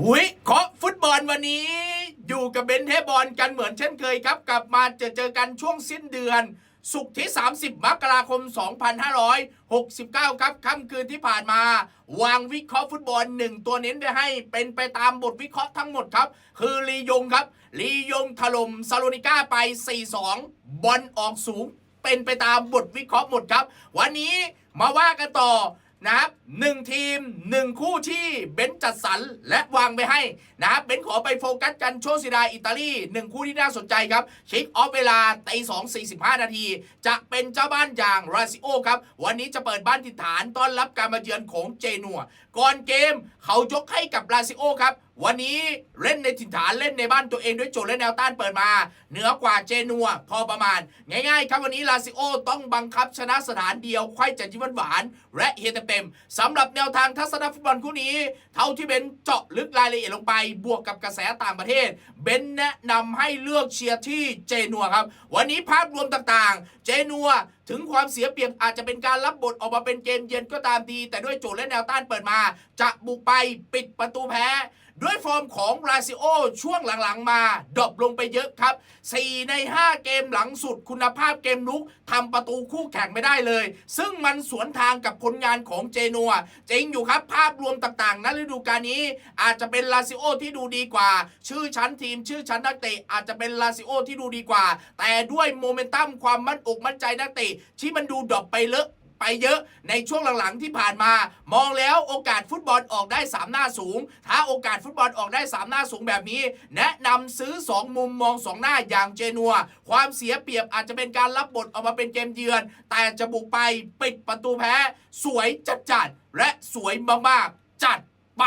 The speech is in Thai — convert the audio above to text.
วิเคราะห์ฟุตบอลวันนี้ อยู่กับเบนเทบอลกันเหมือนเช่นเคยครับ กลับมาจอเจอกันช่วงสิ้นเดือนศุกร์ที่ 30 มกราคม 2569 ครับค่ำคืนที่ผ่านมา วางวิเคราะห์ฟุตบอลหนึ่งตัวเน้นไว้ให้ เป็นไปตามบทวิเคราะห์ทั้งหมดครับ คือลียงครับลียงถล่มซาโลนิก้าไป 4-2 บอลออกสูง เป็นไปตามบทวิเคราะห์หมดครับ วันนี้มาว่ากันต่อนะครับ หนึ่งทีมหนึ่งคู่ที่เบนจัดสรรและวางไปให้นะครับเบนขอไปโฟกัสกันโชซิดาอิตาลีหนึ่งคู่ที่น่าสนใจครับชิคออฟเวลาตีสองสี่สิบห้านาที จะเป็นเจ้าบ้านอย่างราซิโอครับ วันนี้จะเปิดบ้านถิ่นฐานต้อนรับการมาเยือนของเจนัว ก่อนเกมเขายกให้กับราซิโอครับวันนี้เล่นในถิ่นฐานเล่นในบ้านตัวเองด้วยโจทย์และแนวต้านเปิดมา เหนือกว่าเจนัว พอประมาณ ง่ายๆ ครับวันนี้ลาซิโอต้องบังคับชนะสถานเดียวไขว้จัดยิ้มหวาน และเฮเต็มๆสำหรับแนวทางทัศนฟุตบอลคู่นี้ เท่าที่เบนเจาะลึกรายละเอียดลงไป บวกกับกระแสต่างประเทศ เบนแนะนำให้เลือกเชียร์ที่เจนัวครับ วันนี้ภาพรวมต่างๆ เจนัวถึงความเสียเปรียบอาจจะเป็นการรับบทออกมาเป็นเกมเย็นก็ตามดี แต่ด้วยโจทย์และแนวต้านเปิดมา จะบุกไปปิดประตูแพ้ ด้วยฟอร์มของราซิโอช่วงหลังๆมาดรอปลงไปเยอะครับ 4 ใน 5 เกมหลังสุดคุณภาพเกมลุกทำประตูคู่แข่งไม่ได้เลย ซึ่งมันสวนทางกับผลงานของเจนัวจริงอยู่ครับภาพรวมต่างๆณฤดูกาลนี้ อาจจะเป็นลาซิโอที่ดูดีกว่า ชื่อชั้นทีม ชื่อชั้นนักเตะอาจจะเป็นลาซิโอที่ดูดีกว่า แต่ด้วยโมเมนตัมความมั่นอกมั่นใจนักเตะที่มันดูดรอปไปเลอะ ไปเยอะในช่วงหลังๆที่ผ่านมา มองแล้วโอกาสฟุตบอลออกได้ 3 หน้าสูง ถ้าโอกาสฟุตบอลออกได้ 3 หน้าสูงแบบนี้ แนะนำซื้อ 2 มุมมอง 2 หน้าอย่างเจนัว ความเสียเปรียบอาจจะเป็นการรับบทออกมาเป็นเกมเยือน แต่จะบุกไปปิดประตูแพ้ สวยจัดๆและสวยมากๆจัดไป